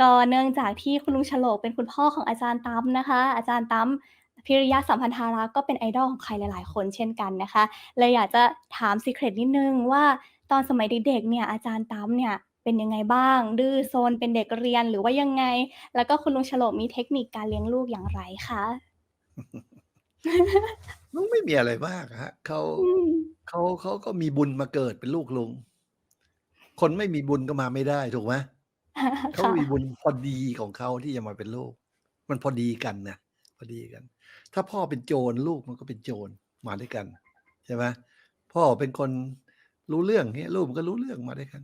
ก็เนื่องจากที่คุณลุงฉลกเป็นคุณพ่อของอาจารย์ตั้มนะคะ อาจารย์ตั้มพิริยะสัมพันธารักษ์ก็เป็น idol ของใครหลาย ๆ คนเช่นกันนะคะเลยอยากจะถาม Secret นิดหนึ่งว่าตอนสมัยเด็กๆเนี่ยอาจารย์ตั้มเนี่ยเป็นยังไงบ้าง?ดื้อซนเป็นเด็กเรียนหรือว่ายังไง?แล้วก็คุณลุงฉลกมีเทคนิคการเลี้ยงลูกอย่างไรคะ?ลุงไม่มีอะไรมากอะครับเขาอืมเขาเขาก็มีบุญมาเกิดเป็นลูกลุง คนไม่มีบุญก็มาไม่ได้ถูกไหม? เขาค่ะมีบุญพอดีของเขาที่จะมาเป็นลูก มันพอดีกันน่ะพอดีกัน ถ้าพ่อเป็นโจรลูกมันก็เป็นโจรมาด้วยกันใช่ไหม?พ่อเป็นคนรู้เรื่องเงี้ยลูกมันก็รู้เรื่องมาด้วยกัน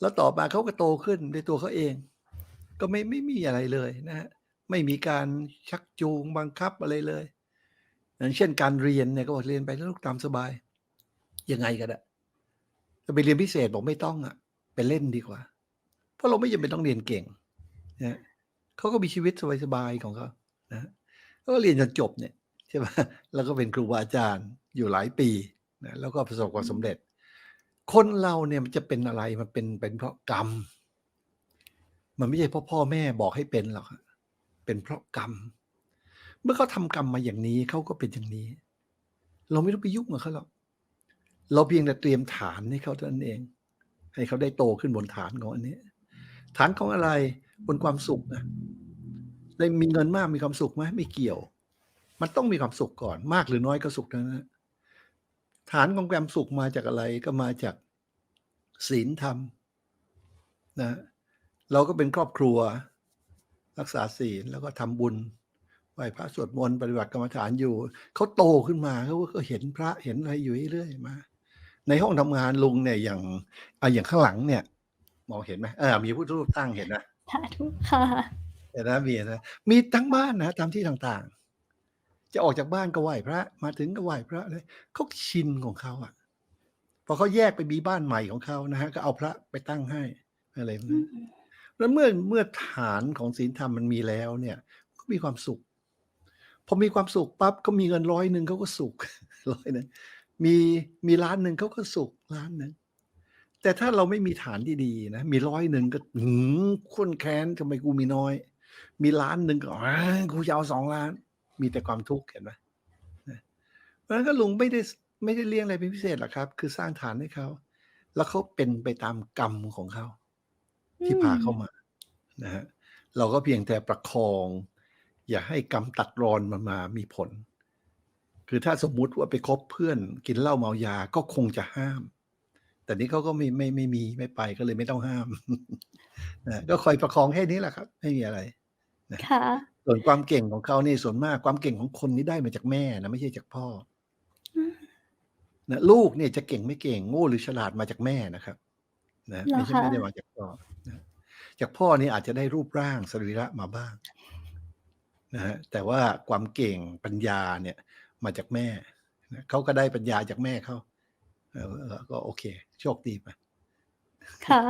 แล้วต่อมาเขาก็โตขึ้นด้วยตัวเขาเอง ก็ไม่ไม่มีอะไรเลยนะครับไม่มีการชักจูงบังคับอะไรเลยอย่างเช่นการเรียนเนี่ยก็บอกเรียนไปนะลูกตามสบายยังไงก็ได้จะไปเรียนพิเศษบอกไม่ต้องอะไปเล่นดีกว่าเพ ราะเราไม่จำเป็นต้องเรียนเก่งนะเขาก็มีชีวิตสบายๆของเขานะก็เรียนจนจบเนี่ยใช่เปล่าแล้วก็เป็นครูบาอาจารย์อยู่หลายปีนะแล้วก็ประสบความสำมเร็จ คนเราเนี่ยมันจะเป็นอะไรมันเป็นเป็นเพราะกรรม มันไม่ใช่เพราะพ่อแม่บอกให้เป็นหรอกเป็นเพราะกรรม เมื่อเขาทำกรรมมาอย่างนี้เขาก็เป็นอย่างนี้ เราไม่ต้องไปยุ่งกับเขาหรอกเราเพียงแต่เตรียมฐานให้เขาเท่านั้นเอง ให้เขาได้โตขึ้นบนฐานของอันนี้ ฐานของอะไร?บนความสุขนะได้มีเงินมากมีความสุขไหม?ไม่เกี่ยว มันต้องมีความสุขก่อน มากหรือน้อยก็สุขทั้งนั้นฐานของความสุขมาจากอะไร?ก็มาจากศีลธรรมนะเราก็เป็นครอบครัว รักษาศีลแล้วก็ทำบุญไหว้พระสวดมนต์ปฏิบัติกรรมฐานอยู่ เขาโตขึ้นมาเขาก็เห็นพระเห็นอะไรอยู่เรื่อยมา ในห้องทำงานลุงเนี่ยอย่างอย่างข้างหลังเนี่ย มองเห็นไหม?อามีพระพุทธรูปตั้งเห็นไหม?สาธุค่ะเห็นไหม?มีนะมีทั้งบ้านนะตามที่ต่างๆ จะออกจากบ้านก็ไหว้พระ มาถึงก็ไหว้พระเลยเขาชินของเขาอะพอเขาแยกไปมีบ้านใหม่ของเขานะครับก็เอาพระไปตั้งให้อะไรพวกอืนั้นมแล้วเมื่อเมื่อฐานของศีลธรรมมันมีแล้วเนี่ย ก็มีความสุขพอมีความสุขปั๊บเขามีเงิน100เขาก็สุข100มีมี1,000,000เขาก็สุข1,000,000 แต่ถ้าเราไม่มีฐานที่ดีนะ มี100ก็อื้อฮือข้นแค้นทำไมกูมีน้อย มี1,000,000ก็อากูจะเอา2,000,000มีแต่ความทุกข์เห็นไหม?นะเพราะนั้นก็ลุงไม่ได้ไม่ได้เลี้ยงอะไรเป็นพิเศษหรอกครับ คือสร้างฐานให้เขา แล้วเขาเป็นไปตามกรรมของเขา ที่พาเข้ามานะครับเราก็เพียงแต่ประคอง อย่าให้กรรมตัดรอนมันมามีผล คือถ้าสมมุติว่าไปคบเพื่อน กินเหล้าเมายาก็คงจะห้าม แต่นี่เขาก็ไม่ไม่ไม่มีไม่ไปก็เลยไม่ต้องห้ามนะก็คอยประคองแค่นี้แหละครับ ไม่มีอะไรนะค่ะส่วนความเก่งของเขานี่ส่วนมากความเก่งของคนนี่ได้มาจากแม่นะไม่ใช่จากพ่ออืมนะลูกเนี่ยจะเก่งไม่เก่งโง่หรือฉลาดมาจากแม่นะครับนะเหรไมอ่ใช่คะ?ไม่ได้มาจากพ่อนะจากพ่อนี่อาจจะได้รูปร่างสรีระมาบ้างนะครับแต่ว่าความเก่งปัญญาเนี่ย มาจากแม่นะเขาก็ได้ปัญญาจากแม่เขาเออเออ ก็โอเค โชคดีไปค่ะ